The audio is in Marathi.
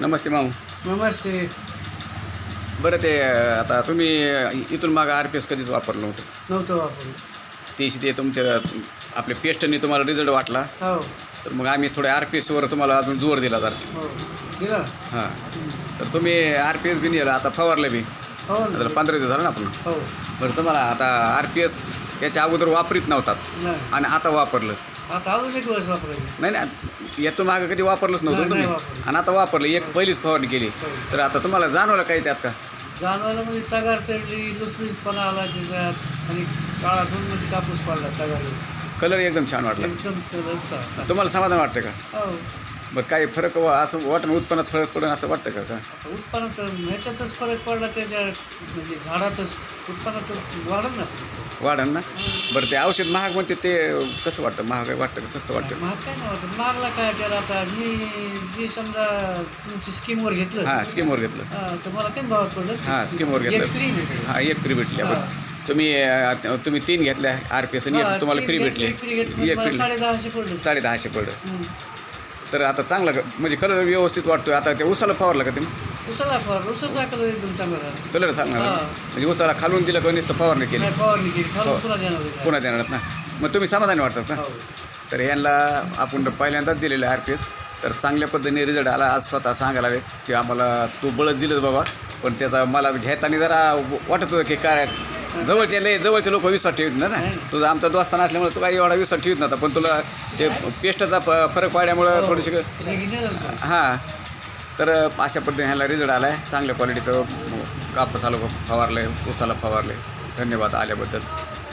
नमस्ते माऊ. नमस्ते. बरं ते आता तुम्ही इथून मागं आर पी एस कधीच वापरलं नव्हतं? नव्हतं वापरून तेशी ते तुमच्या आपल्या पेस्टनी तुम्हाला रिझल्ट वाटला. हो. तर मग आम्ही थोडे आर पी एसवर तुम्हाला अजून जोर दिला जरशी हो. गेला हां. तर तुम्ही आर पी एस बी नेलं आता फवारलं बी. हो आता ना पंधरा दिवस झालं ना आपण? हो. बरं तुम्हाला आता आर पी एस याच्या अगोदर वापरीत नव्हतात. आणि आता वापरलं. आता अजून एक वेळेस वापरायचे. नाही नाही यातून मागं कधी वापरलंच नव्हतं तुम्ही. आणि आता वापरलं. एक पहिलीच फवारणी केली. तर आता तुम्हाला जाणवलं काही त्यात का? जाणवायला म्हणजे तगार चढली लुसलुसपणा आला त्याच्यात आणि काळा मध्ये कापूस पडला तगार कलर एकदम छान वाटला. एकदम. तुम्हाला समाधान वाटतं का? हो. बरं काही फरक वा- असं वाटणं उत्पन्नात फरक पडेल असं वाटतं का? का उत्पन्नात ह्याच्यातच फरक पडला त्याच्या म्हणजे झाडातच उत्पन्नात वाढत ना वाढन ना? बरं ते औषध महाग म्हणते ते कसं वाटतं? महाग वाटतं का? स्वस्त वाटतं? महाग काय नाही वाटत. मागला काय त्याला आता मी जे समजा तुमची स्कीमवर घेतलं. हां स्कीमवर घेतलं. हा, तर मला काही भावात पडलं. हां स्कीमवर घेतलं. एक free. हां एक फ्री भेटली. आपण तुम्ही अं, तुम्ही तीन घेतल्या आर पी एस आणि एक तुम्हाला फ्री भेटली. एक घेतली, मला फ्री साडेदहाशे पडलं. साडे दहाशे पडलं. हम्म. तर आता चांगला ग- म्हणजे कलर व्यवस्थित वाटतोय. आता ते उसाला फवारला का तुम्ही? उसाला फवार उसाचा कलर एकदम चांगला. झाला कलर सांगणार हां. म्हणजे उसाला खालून दिलं का नुसतं फवारणी केली? नाही फवारणी केली. हो. पुन्हा देणार होते. पुन्हा देणार ना? मग तुम्ही समाधानी वाटतात ना हो. तर यांना आपण पहिल्यांदाच दिलेलं आर पी एस तर चांगल्या पद्धतीने रिझल्ट आला. आज स्वतः सांगायला हवेत की आम्हाला तू बळच दिलंच बाबा. पण त्याचा मला घेताना जरा वाटत होतं की काय जवळचे लय जवळचे लोक विश्वास ठेवत ना. तुझा आमचा दोस्ताना असल्यामुळे तू काही एवढा विश्वास ठेवत नव्हता पण तुला ते पेस्टचा फरक पाडल्यामुळं थोडीशी घेतलं ना. हां. तर अशा पद्धतीने ह्याला रिझल्ट आला आहे चांगल्या क्वालिटीचं कापूस आलं फवारलं आहे उसाला फवारलं आहे धन्यवाद आल्याबद्दल.